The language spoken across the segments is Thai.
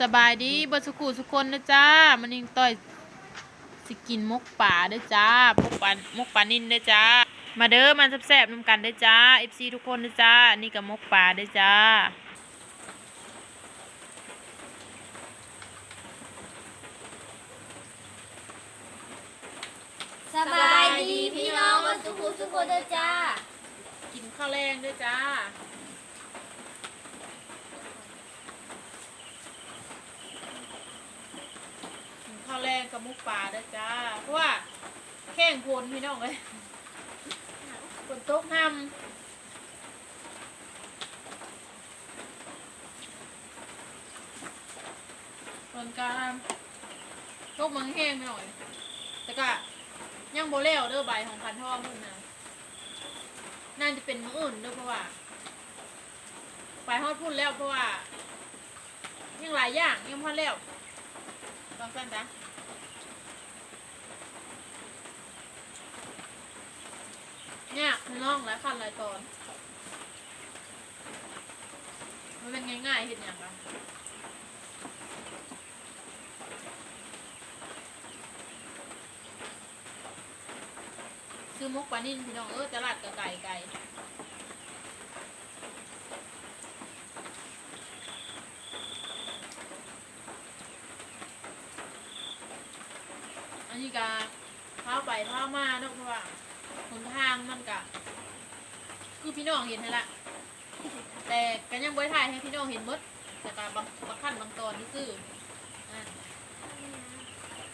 สบายดีเบดสุขุสุกคนนะจ้ามันยิงต่อยสิกินมกป่าเด้อจ้ามกป่ามกป่านินเด้อจ้า มาเด้อมันแซ่บๆนำกันเด้อจ้า FC ทุกคนเด้อจ้านี่กับมกป่าเด้อจ้าสบายดีพี่น้องวันสุขุสุขเด้อจ้ากินข้าวแรงเด้อจ้า กินข้าวแรงกับมุกป่าเด้อจ้า เพราะว่าแข้งพลพี่น้องเลยฝนตกน้ำส่วนการตกมังแห้งไปหน่อย แต่ก็ยังโบเล้วเด้อใบของพันทองนู่นนะน่าจะเป็นมืออื่นเด้อเพราะว่าไปฮอดพุ่นแล้วเพราะว่ายังหลายอย่างยังพันแล้ว ต้องสั้นจ้ะเนี่ยคือน้องและขั้นลายตอน มันเป็นง่ายๆเห็นอย่างไรซื้อมุกปลานิ่นพี่น้องเออตลาดกับไก่ไก่อันนี้ กาเท้าไปเท้ามาเนาะเพราะว่าหนทางมันกะคือพี่น้องเห็นให้ละแต่กันยังบ่ได้ถ่ายให้พี่น้องเห็นหมดแต่กาบางบางขั้นบางตอนที่ซื้ออะ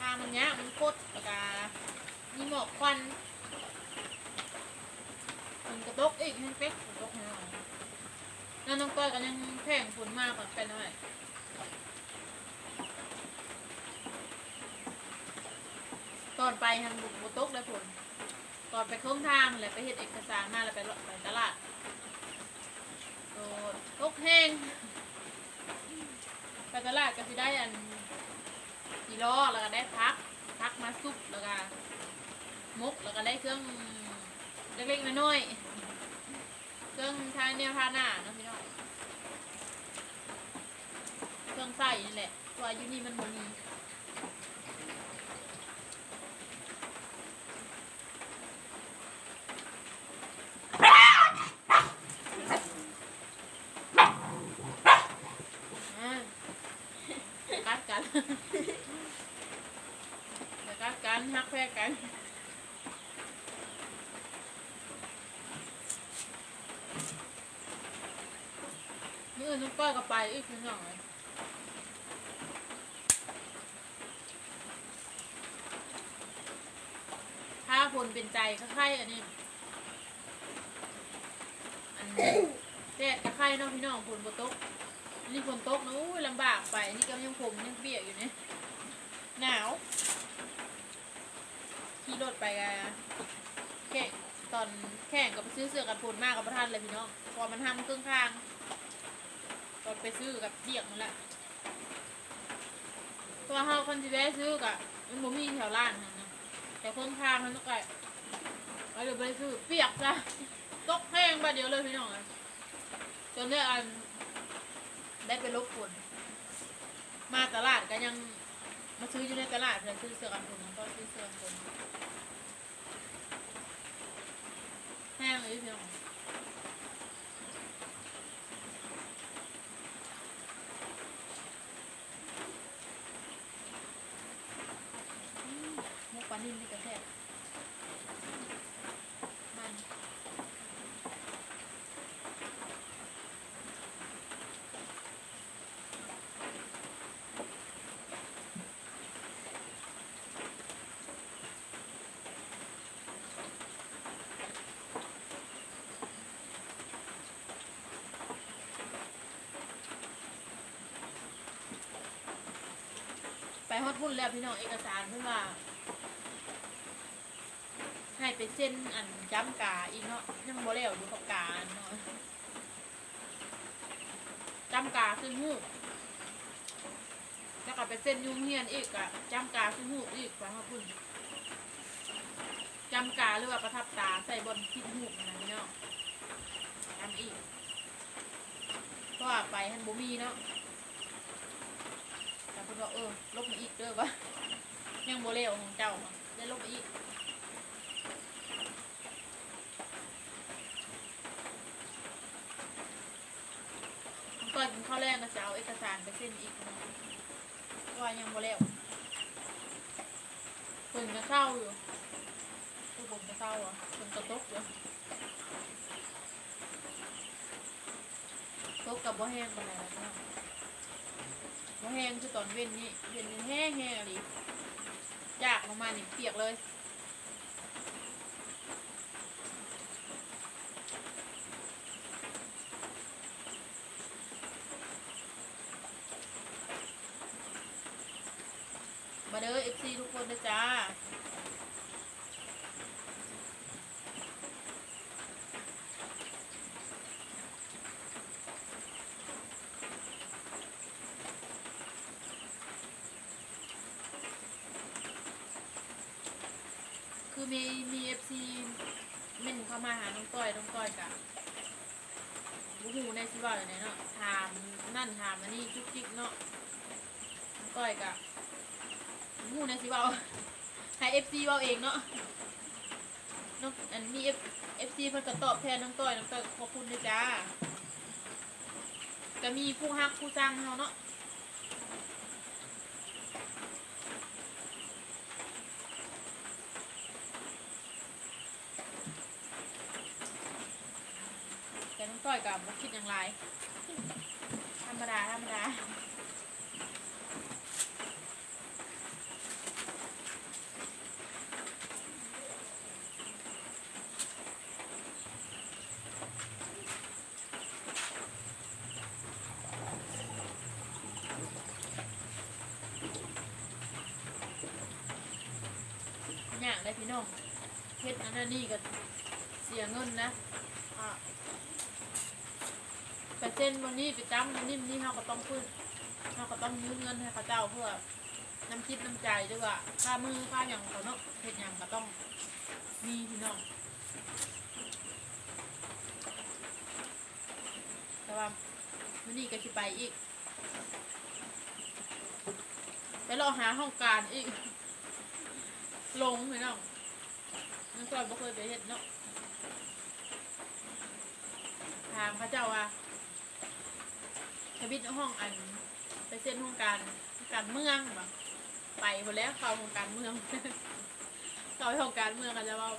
ทางมันเนี้ยมันโคตรแล้วกามีหมอกควันมันกระตกอีกให้เป๊กกระตกให้หน่อยนั่นน้องก้อยก็ยังแข่งฝนมากกว่ากันหน่อย ตอนไปทางบุกบตกเลยฝนตอนไปเครื่องทางแหละไปเฮ็ดเอกสารมาแล้วไปไปตลาดโอ้ตกแห้งไปตลาดก็สิได้อันกิโลแล้วก็ได้พักพักมาซุปแล้วก็มุกแล้วก็ได้เครื่องเล็กๆน้อยๆเครื่องทานเนี่ยทานหน้าเนาะพี่น้องเครื่องใส่นี่แหละตัวายูนี่มันมีอ่ากัดกันเดี๋ยวกัดกันฮักแพ้กัน นี่อื่นน้ องก้อยอีกนิดหน่อยถ้าผลเป็นใจก็ไข่อันนี้อันนี้แดดก็ไข่น้องพี่น้องฝนบนตกอันนี้ฝนโตกนะอุ้ลำบากไปนี่ก็ยังผมยังเปียกอยู่เนี่ยหนาวขี่รถไปกันแข่งตอนแข่งกับซื้อเสื้อกันฝนมากกับประทันเลยพี่น้องพอมันทำเครึ่องข้าง ตอนไปซื้อกับเปียกนั่นแหละตัวเฮาคนที่ได้ซื้อกับมันบ่มีแถวร้านนั่นนะแต่คนทางมันต้องไกลไปเดี๋ยวไปซื้อเปียกจ้ะตกแห้งบาเดียวเลยพี่น้องอะจนได้อันได้ไปลบฝนมาตลาดก็ยังมาซื้ออยู่ในตลาดเพื่อซื้อเสื้อกันฝนก็ซื้อเสื้อกันฝนแห้งเลยพี่น้อง มุกปลา นิ่มนี่ก็แซ่บมันไปฮอดพุ่นแล้วพี่น้องเอกสารเพื่อว่า ให้ไปเส้นอันจ้ำกาอีกเนาะยังบ่แล้วอยู่กับกาเนาะจ้ำกาคือหูแล้วก็ไปเส้นยุ่งเฮียนอีกอะจ้ำกาคือหูอีกไปครับคุณจ้ำกาหรือว่าประทับตาใส่บนคิดหูกนะเนาะจำอีกเพราะว่าไปหันบ่มีเนาะแต่คนบอกเออลบมาอีกเด้อวะยังโบเลวของเจ้าได้ลบมาอีก ก่อนข้าแรกนะจะเอาเอกสารไปเซ็นอีกนะว่ายังโบเลวฝนจะเข้าอยู่คือฝนจะเข้าอะฝนกระตกอยู่ตกกับบ่แห้งปานใดแล้วเนะบ่แห้งคือตอนเว้นนี่เว้นนี่แห้งแหงอะไรยากลงมานี่เปียกเลยาเด้อ FC ทุกคนนะจ้าคือมีมีเอฟซีเม่นเข้ามาหาน้องต้อยน้องต้อยกะบูฮูในสิว่าอะไรเนาะถามนั่นถามอันนี้จุกจิกเนาะน้องต้อยกะ บูฮูในสิว่าให้เอฟซีว่าเองเนาะน้องอันนี้เอฟเอฟซีเพิ่นก็ตอบแทนน้องต้อยน้องต้อยขอบคุณนะจ้าก็มีผู้ฮักผู้สร้างเฮาเนาะแต่น้องต้อยกับบ่คิดอย่างไรธรรมดาธรรมดา อย่างได้พี่ น้องเพชรนันนะนี่ก็เสียเงินนะอะไปเส้นวันนี้ไปจ้ำวันนี้วันนี้เราก็ต้องพึ่งเราก็ต้องยืมเงินให้เขาเจ้าเพื่อน้ำคิดน้ำใจด้วยว่าค่ามือค่าอย่างเขาเนาะเฮ็ดอย่างก็ต้องมีพี่น้องแต่ว่าวันนี้ก็สิไปอีกไปรอหาห้องการอีกหลงพี่น้อง นั่นก่อนบ่เคยไปเฮ็ดเนาะถามเขาเจ้าว่าทวิตห้องอัน ไปเส้นห้องการการเมืองแบบไปหมดแล้วเข้าห้องการเมืองเข้าห้องการเมืองกันจะว่า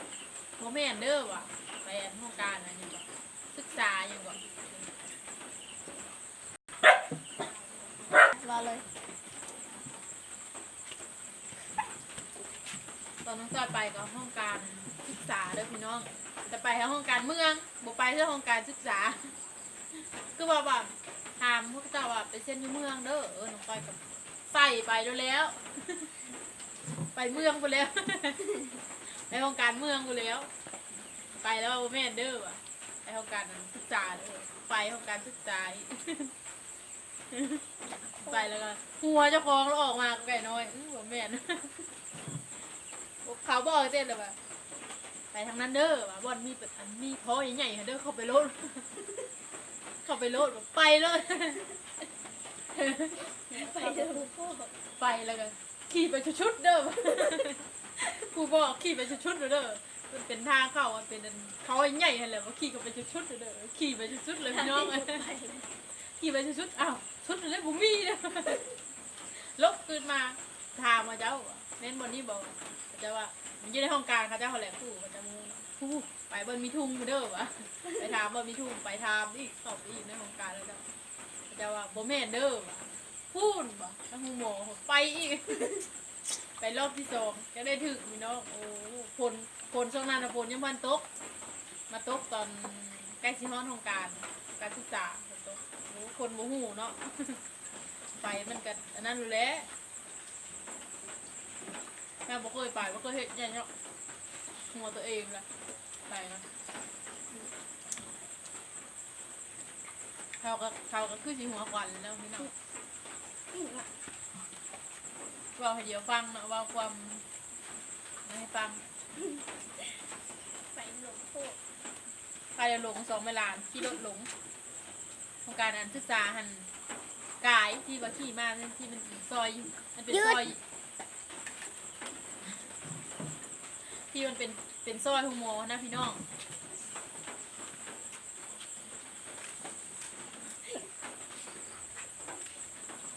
โมแมนเด้อว่ะไปอันห้องการอันนี้บ่ศึกษาอย่างบ่รอเลยตอนน้องจอยไปกับห้องการ ศึกษาเด้อพี่น้องแต่ไปห้องการเมืองบ่ไปที่ห้องการศึกษา คือว่าแบบถามพวกเจ้าว่าไปเส้นอยู่เมืองเด้อเออน้องจอยกับใส่ไปแล้วแล้ว ไปเมืองไปแล้วไปโครงการเมืองกูแล้ว ไปแล้วแม่นเด้อว่ะไปโครงการศึกษาเด้อไปโครงการศึกษาไปแล้วก็หัวเจ้าของแล้วออกมาก็ไก่น้อยอือว่แม่นเขาบอกเต้นเลยว่า ไปทางนั้นเด้อว่าบอนมีเป็ดอันมีท้อใหญ่ๆเด้อเข้าไปโลด เข้าไปโลดแบบไปเลย ไปเถอะพ่อไปแล้วก็ขี่ไปชุดๆเด้อครูบอกขี่ไปชุดๆเด้อมันเป็นทางเข้ามันเป็นเขาใหญ่ๆแหละว่าขี่ก็ไปชุดๆเด้อขี่ไปชุดๆเลยพี่น้องขี่ไปชุดๆอ้าวชุดเลยบุมีเลยลบคืนมาถามมาเจ้าเน้นบนนี้บอกเจ้าว่า มันอยู่ในห้องกลางเขาเจ้าเขาแหละผู้เขาจะมูผู้ไปบนมีทุ่งเด้อวะไปถามบนมีทุ่งไปถามอีกสอบอีกในห้องกลางแล้วเจ้าเจ้าว่าโบแม่นเด้อวะพูดบ่แล้วหูหมอไปอีก ไปรอบที่สองก็ได้ถึงพี่น้องโอ้ผลผลช่วงนั้นนะผลยังมันตก มาตกตอนใกล้สิฮ้อนของการ การศึกษาฝนตกโอ้คนโมหูเนาะ ไปมันก็อันนั้นอยู่แหล้ว แม่บอกเคยไปบ่เคยเห็นเนี่ยเนาะหัวตัวเองแหละไปนะเขาก็เขาก็คือสิหัวควันแล้วพี่น้องเว่าให้เดี๋ยวฟังเนาะเว่าความไม่ให้ฟังไปหลงโคตรใครจะหลงสองเวลาขี่รถหลงโครงการอันศึกษาหันกายที่ว่าขี่มาที่มันเป็นซอยอยู่มันเป็นซอย ที่มันเป็นเป็นซอยฮูโมนะพี่น้อง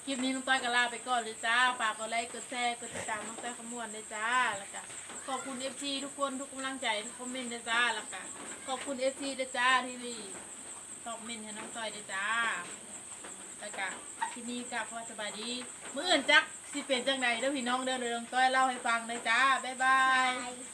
คลิปนี้น้องต้อยก็ลาไปก่อนเลยจ้าฝากกดไลค์กดแชร์กดติดตามน้องต้อยขมวนเลยจ้าแล้วก็ขอบคุณเอฟซีทุกคนทุกกำลังใจทุกคอมเมนต์เลยจ้าแล้วก็ขอบคุณเอฟซีด้วยจ้าที่รีคอมเมนต์ให้น้องต้อยด้วยจ้าแล้วก็ที่นี่ก็พอสบายดีเมื้ออื่นจักสิเป็นจังใดเด้อพี่น้องเด้อเดี๋ยน้องต้อยเล่าให้ฟังเลยจ้าบ๊ายบาย